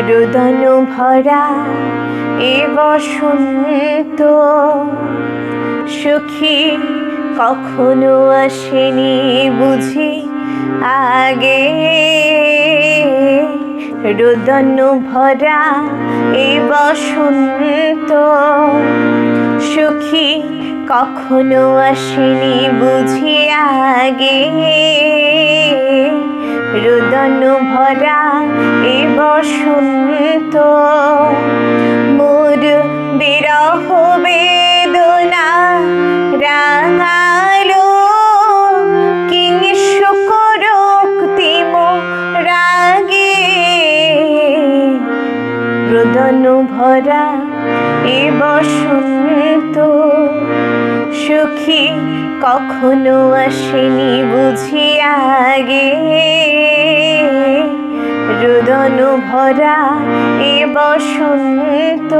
রোদন ভরা এ বসন্ত। সুখী কখনো আসেনি বুঝি আগে। রোদন ভরা এ বসন্ত। সুখী কখনো আসেনি বুঝি আগে। রোদন ভরা এ বসন্ত মোর বিরহ বেদনা রাঙালো। কিংস করক্তিম রাগে। রোদন ভরা এ বসন্ত, সুখী কখনো আসেনি বুঝি আগে। ভরা এ বসন্ত।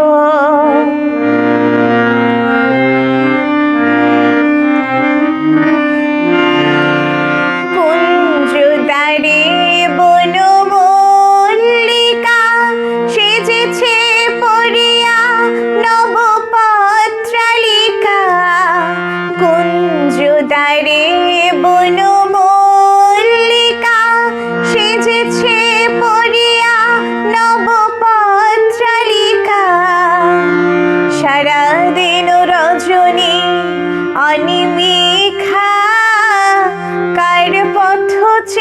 পথ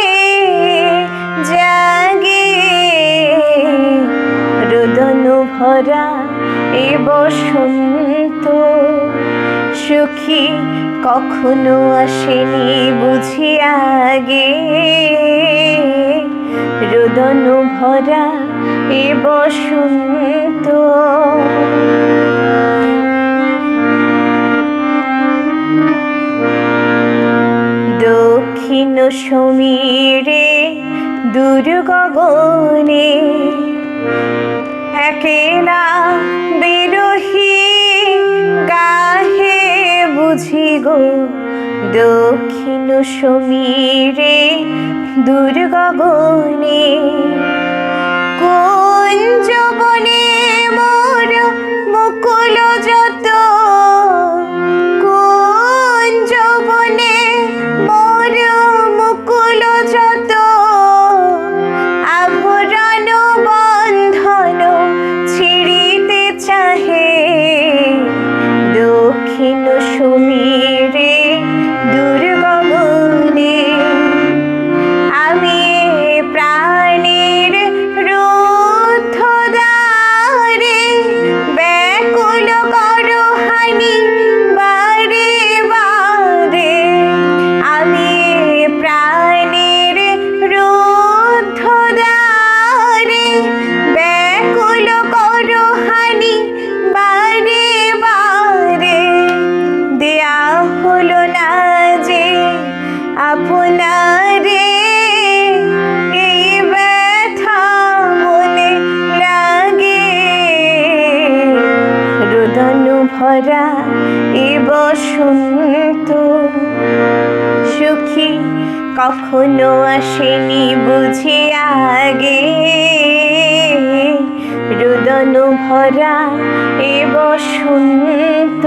জাগে। রোদন ভরা এ বসন্ত, সুখী কখনো আসেনি বুঝি আগে। রোদন ভরা এ বসন্ত সমীরে দূর একেলা বিরোহী গাহে বুঝি গো দক্ষিণ সমীরে দূর গগনে প্রাণের কখনো আসেনি বুঝি আগে। রুদন ভরা এ বসন্ত।